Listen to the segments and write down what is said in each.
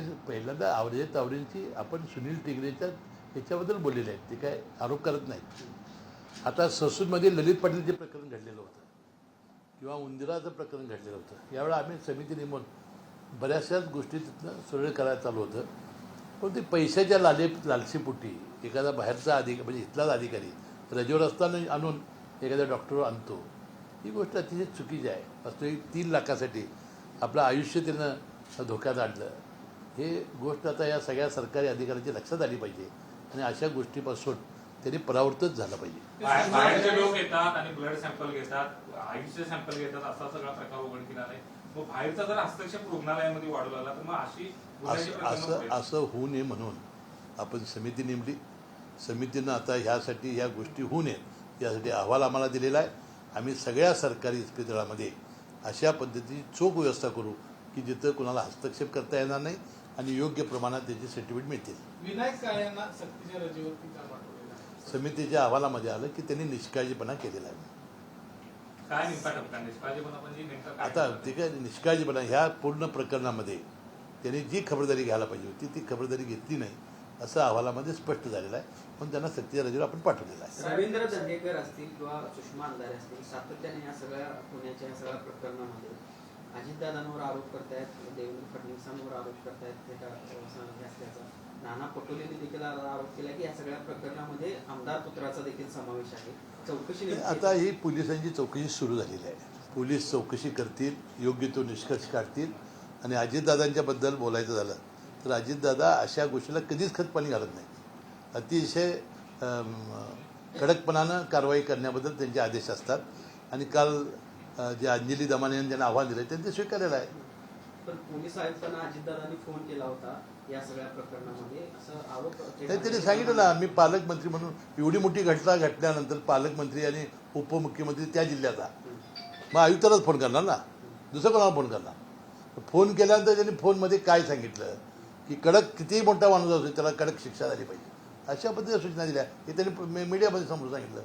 मी पहिल्यांदा आवडे तावडेंची आपण सुनील टिगरेच्या ह्याच्याबद्दल बोललेले आहेत. ते काय आरोप करत नाहीत. आता ससूनमध्ये ललित पाटीलचे प्रकरण घडलेलं होतं. किंवा उंदिराचं प्रकरण घडलेलं होतं. यावेळेला आम्ही समिती नेमून बऱ्याचशाच गोष्टी तिथनं सुरळ करायला चालू होतं. पण ते पैशाच्या लाले लालसीपोटी एखादा बाहेरचा अधिकारी म्हणजे इथलाच अधिकारी रजेवर असताना आणून एखाद्या डॉक्टरवर आणतो ही गोष्ट अतिशय चुकीची आहे. वास्तविक तीन लाखासाठी आपलं आयुष्य त्यानं धोक्यात आणलं. हे गोष्ट आता या सगळ्या सरकारी अधिकाऱ्यांच्या लक्षात आली पाहिजे. आणि अशा गोष्टीपासून त्यांनी परावृत्तच झालं पाहिजे. बाहेर- बाहेरचे लोक येतात आणि ब्लड सॅम्पल घेतात आईचे सॅम्पल घेतात असा सगळा प्रकार उघडकीला आहे मग बाहेरचा जर हस्तक्षेप रुग्णालयामध्ये वाढू लागला तर मग अशी गुन्ह्याची असं असं होऊ नये म्हणून आपण समिती नेमली. समितीनं आता ह्यासाठी ह्या गोष्टी होऊ नयेत. यासाठी अहवाल आम्हाला दिलेला आहे. आम्ही सगळ्या सरकारी इस्पितळामध्ये अशा पद्धतीची चोख व्यवस्था करू की जिथं कुणाला हस्तक्षेप करता येणार नाही. आणि योग्य प्रमाणात त्याची सर्टिफिकेट मिळतील. विनायक काळेंना सक्तीच्या रजेवरती का पाठवलेलं आहे? समितीच्या अहवालामध्ये आलं की त्यांनी निष्काळजीपणा केलेला आहे. काय नेमका टप्पा निष्काळजीपणा म्हणजे नेमका काय? आता ते काय निष्काळजीपणा ह्या पूर्ण प्रकरणामध्ये त्यांनी जी खबरदारी घ्यायला पाहिजे होती ती खबरदारी घेतली नाही असं अहवालामध्ये स्पष्ट झालेलं आहे. पण त्यांना सक्तीच्या रजेवर आपण पाठवलेलं आहे. रवींद्र दंडेकर असतील किंवा सुषमा अंधारे असतील सातत्याने या सगळ्या पुण्याच्या या सगळ्या प्रकरणामध्ये अजितदादांवर आरोप करतायत देवेंद्र फडणवीसांवर आरोप करतायत हे असल्याचा. नाना पटोलेने देखील आरोप केला की या सगळ्या प्रकरणामध्ये आमदार पुत्राचा देखील समावेश आहे. चौकशी आता ही पोलिसांची चौकशी सुरू झालेली आहे. पोलीस चौकशी करतील योग्य तो निष्कर्ष काढतील आणि अजितदादांच्या बद्दल बोलायचं झालं तर अजितदादा अशा गोष्टीला कधीच खतपाणी घालत नाही अतिशय कडकपणानं कारवाई करण्याबद्दल त्यांचे आदेश असतात. आणि काल जे अंजली दमाने यांनी ज्यांना आव्हान दिलं त्यांनी ते स्वीकारलेलं आहे. पण पोलीस आयुक्तांना अजितदादांनी फोन केला होता या सगळ्या प्रकरणामध्ये? असं आरोप नाही त्यांनी सांगितलं ना मी पालकमंत्री म्हणून एवढी मोठी घटना घडल्यानंतर पालकमंत्री आणि उपमुख्यमंत्री त्या जिल्ह्याचा. मग आयुक्तालाच फोन करणार ना? दुसरं कोणाला फोन करणार? फोन केल्यानंतर त्यांनी फोनमध्ये काय सांगितलं? की कडक कितीही मोठा माणूस असतो त्याला कडक शिक्षा झाली पाहिजे. अशा पद्धतीच्या सूचना दिल्या. हे त्यांनी मीडियामध्ये समोर सांगितलं.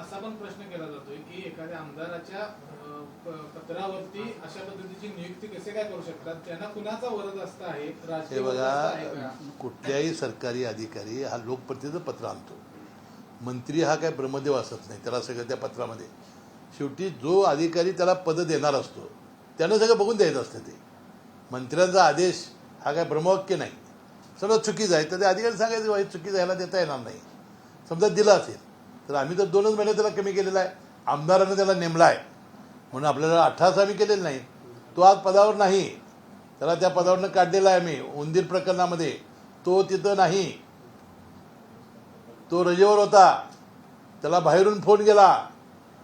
असा पण प्रश्न केला जातोय की एखाद्या आमदाराच्या पत्रावरती अशा पद्धतीची नियुक्ती कसे काय करू शकतात? त्यांना कुणाचा वरद असता आहे हे बघा? कुठल्याही सरकारी अधिकारी हा लोकप्रतिनिधीचं पत्र आणतो. मंत्री हा काय ब्रह्मदेव असत नाही त्याला सगळं त्या पत्रामध्ये. शेवटी जो अधिकारी त्याला पद देणार असतो त्यानं सगळं बघून द्यायचं असतं ते. मंत्र्यांचा आदेश हा काय ब्रह्मवाक्य नाही. समजा चुकीचं आहे. तर ते अधिकारी सांगायचं "बाबा, हे चुकीचं ह्याला देता येणार नाही. समजा दिलं असेल तर आम्ही तर दोनच महिने त्याला कमी केलेला आहे. आमदारानं त्याला नेमला आहे म्हणून आपल्याला अठराच आम्ही केलेलं नाही. तो आज पदावर नाही. त्याला त्या पदावरनं काढलेला आहे आम्ही उंदीर प्रकरणामध्ये. तो तिथं नाही. तो रजेवर होता. त्याला बाहेरून फोन गेला.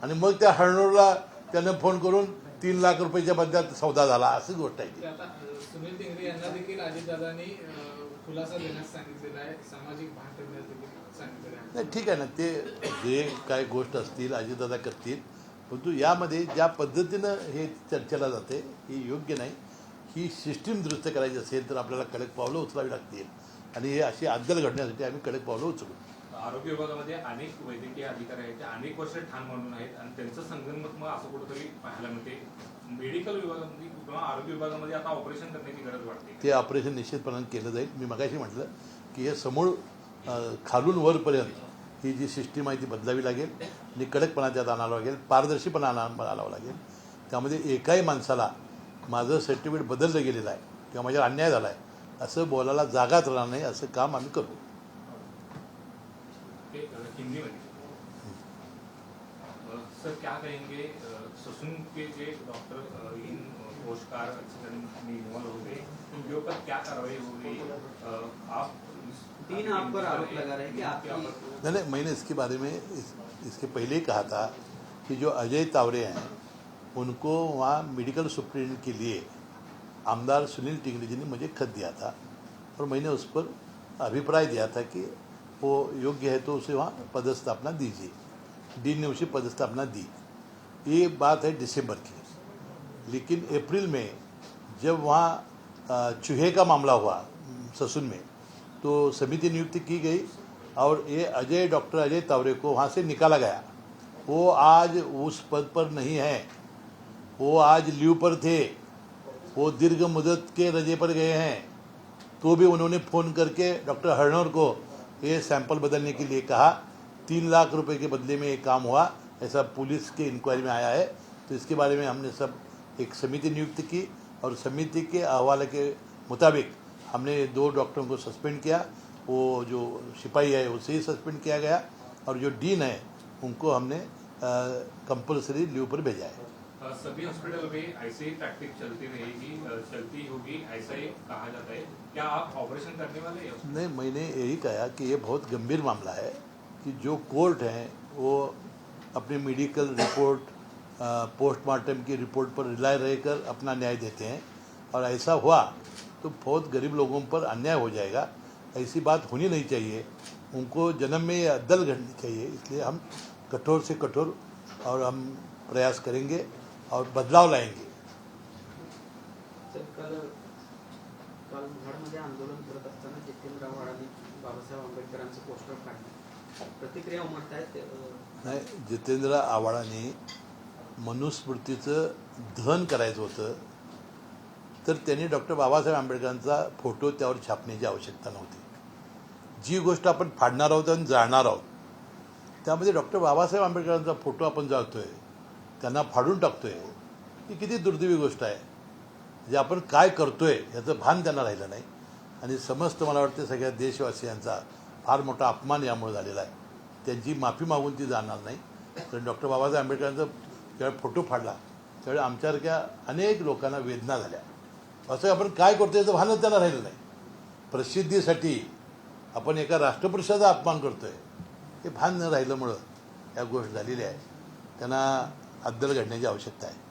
आणि मग त्या हळणूरला त्यानं फोन करून तीन लाख रुपयाच्या बदल्यात सौदा झाला. अशी गोष्ट आहे आता सुनील टिंगरे यांना देखील अजितदादांनी खुलासा देण्यास सांगितलेला आहे. सामाजिक भान ठेवण्यास देखील सांगितलेलं आहे नाही ठीक आहे ना ते जे काय गोष्ट असतील अजितदादा करतील परंतु यामध्ये ज्या पद्धतीनं हे चर्चेला जाते ही योग्य नाही. ही सिस्टीम दुरुस्त करायची असेल तर आपल्याला कडक पावलं उचलावी लागतील. आणि हे अशी अद्दल घडण्यासाठी आम्ही कडक पावलं उचलू. आरोग्य विभागामध्ये अनेक वैद्यकीय अधिकारी आहेत ते अनेक वर्ष ठाण म्हणून आहेत आणि त्यांचं संगणमत मग असं कुठंतरी पाहायला मिळते. मेडिकल विभागामध्ये किंवा आरोग्य विभागामध्ये आता ऑपरेशन करण्याची गरज वाटते ते ऑपरेशन निश्चितपणाने केलं जाईल. मी मगाशी म्हटलं की हे समूळ खालून वरपर्यंत ही जी सिस्टीम आहे ती बदलावी लागेल. आणि कडकपणा त्यात आणावं लागेल. पारदर्शीपणा आणा आणावं लागेल. त्यामध्ये एकाही माणसाला माझं सर्टिफिकेट बदललं गेलेलं आहे किंवा माझ्यावर अन्याय झाला आहे असं बोलायला जागाच राहणार नाही असं काम आम्ही करू. सर क्या कहेंगे ससुन के जे डॉक्टर इन कोशकार एक्सीडेंट में इन्वॉल्व हो गए उनके ऊपर क्या कार्रवाई होगी आप तीन आप पर आरोप लगा रहे हैं कि आपके आपकी- नहीं नहीं मैंने इसके बारे में इस, इसके पहले ही कहा था कि जो अजय तावरे हैं उनको वहाँ मेडिकल सुप्रिटेंडेंट के लिए आमदार सुनील टिंगरे जी ने मुझे खत दिया था और मैंने उस पर अभिप्राय दिया था कि वो योग्य है तो उसे वहाँ पदस्थापना दीजिए। डीन ने उसे पदस्थापना दी। ये बात है दिसंबर की। लेकिन अप्रैल में जब वहाँ चूहे का मामला हुआ ससुन में तो समिति नियुक्ति की गई और ये अजय, डॉक्टर अजय तावरे को वहाँ से निकाला गया। वो आज उस पद पर नहीं है। वो आज लीव पर थे। वो दीर्घ मुदत के रजे पर गए हैं। तो भी उन्होंने फ़ोन करके डॉक्टर हरनौर को ये सैंपल बदलने के लिए कहा। तीन लाख रुपए के बदले में ये काम हुआ। ऐसा पुलिस के इंक्वायरी में आया है। तो इसके बारे में हमने सब एक समिति नियुक्त की और समिति के अहवाल के मुताबिक हमने दो डॉक्टरों को सस्पेंड किया वो जो सिपाही है उसे ही सस्पेंड किया गया और जो डीन है उनको हमने कंपलसरी लीव पर भेजा है। सभी हॉस्पिटल में ऐसे ही प्रैक्टिस चलती रहेगी चलती होगी ऐसा ही कहा जाता है। क्या आप ऑपरेशन करने वाले हैं? नहीं मैंने यही कहा कि ये बहुत गंभीर मामला है कि जो कोर्ट हैं वो अपनी मेडिकल रिपोर्ट पोस्टमार्टम की रिपोर्ट पर रिलाय रहकर अपना न्याय देते हैं और ऐसा हुआ तो बहुत गरीब लोगों पर अन्याय हो जाएगा। ऐसी बात होनी नहीं चाहिए। उनको जन्म में अद्दल घटनी चाहिए। इसलिए हम कठोर से कठोर और हम प्रयास करेंगे और बदलाव लाएंगे। तर काल काल महाडमध्ये आंदोलन करत असताना जितेंद्र आव्हाडांनी बाबासाहेब आंबेडकरांचं पोस्टर काढलं. प्रतिक्रिया उमटत आहेत नाही जितेंद्र आव्हाडांनी मनुस्मृतीचं दहन करायचं होतं. तर त्यांनी डॉक्टर बाबासाहेब आंबेडकरांचा फोटो त्यावर छापण्याची आवश्यकता नव्हती. जी गोष्ट आपण फाडणार आहोत आणि जाळणार आहोत त्यामध्ये डॉक्टर बाबासाहेब आंबेडकरांचा फोटो आपण जाळतोय त्यांना फाडून टाकतोय ही किती दुर्दैवी गोष्ट आहे. जे आपण काय करतोय याचं भान त्यांना राहिलं नाही. आणि समस्त मला वाटतं सगळ्या देशवासियांचा फार मोठा अपमान यामुळे झालेला आहे. त्यांची माफी मागून ती जाणार नाही. तर डॉक्टर बाबासाहेब आंबेडकरांचा ज्यावेळी फोटो फाडला त्यावेळी आमच्यासारख्या अनेक लोकांना वेदना झाल्या. असं आपण काय करतो याचं भानच त्यांना राहिलं नाही. प्रसिद्धीसाठी आपण एका राष्ट्रपुरुषाचा अपमान करतोय. हे भान न राहिल्यामुळं या गोष्ट झालेली आहे. त्यांना अद्दल घडण्याची आवश्यकता आहे.